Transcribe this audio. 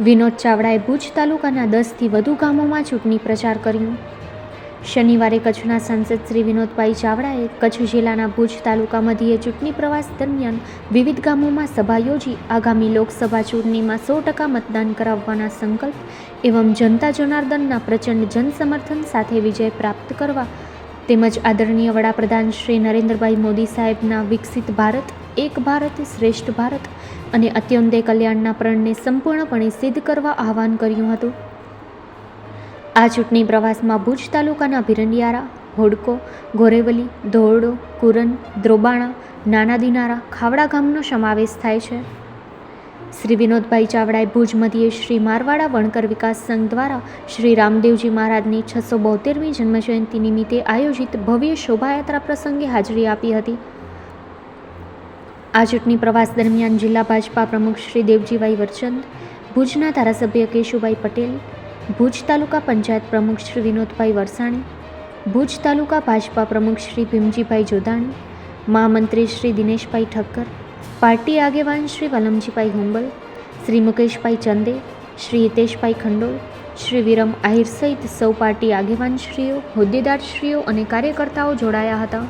વિનોદ ચાવડાએ ભુજ તાલુકાના દસથી વધુ ગામોમાં ચૂંટણી પ્રચાર કર્યો. શનિવારે કચ્છના સાંસદ શ્રી વિનોદભાઈ ચાવડાએ કચ્છ જિલ્લાના ભુજ તાલુકા મધ્યે ચૂંટણી પ્રવાસ દરમિયાન વિવિધ ગામોમાં સભા યોજી આગામી લોકસભા ચૂંટણીમાં સો ટકા મતદાન કરાવવાના સંકલ્પ એવં જનતા જનાર્દનના પ્રચંડ જનસમર્થન સાથે વિજય પ્રાપ્ત કરવા તેમજ આદરણીય વડાપ્રધાન શ્રી નરેન્દ્રભાઈ મોદી સાહેબના વિકસિત ભારત એક ભારત શ્રેષ્ઠ ભારત અને અત્યંતે કલ્યાણના પ્રણને સંપૂર્ણપણે સિદ્ધ કરવા આહવાન કર્યું હતું. આ ચૂંટણી પ્રવાસમાં ભુજ તાલુકાના ભીરંડિયારા, હોડકો, ગોરેવલી, ધોરડો, કુરન દ્રોબાણા નાના દિનારા ખાવડા ગામનો સમાવેશ થાય છે. શ્રી વિનોદભાઈ ચાવડાએ ભુજ મધ્યે શ્રી મારવાડા વણકર વિકાસ સંઘ દ્વારા શ્રી રામદેવજી મહારાજની છસો બોતેરમી જન્મજયંતિ નિમિત્તે આયોજિત ભવ્ય શોભાયાત્રા પ્રસંગે હાજરી આપી હતી. આ ચૂંટણી પ્રવાસ દરમિયાન જિલ્લા ભાજપા પ્રમુખ શ્રી દેવજીભાઈ વરચંદ, ભુજના ધારાસભ્ય કેશુભાઈ પટેલ, ભુજ તાલુકા પંચાયત પ્રમુખ શ્રી વિનોદભાઈ વરસાણી, ભુજ તાલુકા ભાજપા પ્રમુખ શ્રી ભીમજીભાઈ જોદાણી મહામંત્રી શ્રી દિનેશભાઈ ઠક્કર, પાર્ટી આગેવાન શ્રી વલમજીભાઈ હુંબલ, શ્રી મુકેશભાઈ ચંદે, શ્રી હિતેશભાઈ ખંડોળ, શ્રી વિરમ આહિર સહિત સૌ પાર્ટી આગેવાનશ્રીઓ, હોદ્દેદારશ્રીઓ અને કાર્યકર્તાઓ જોડાયા હતા.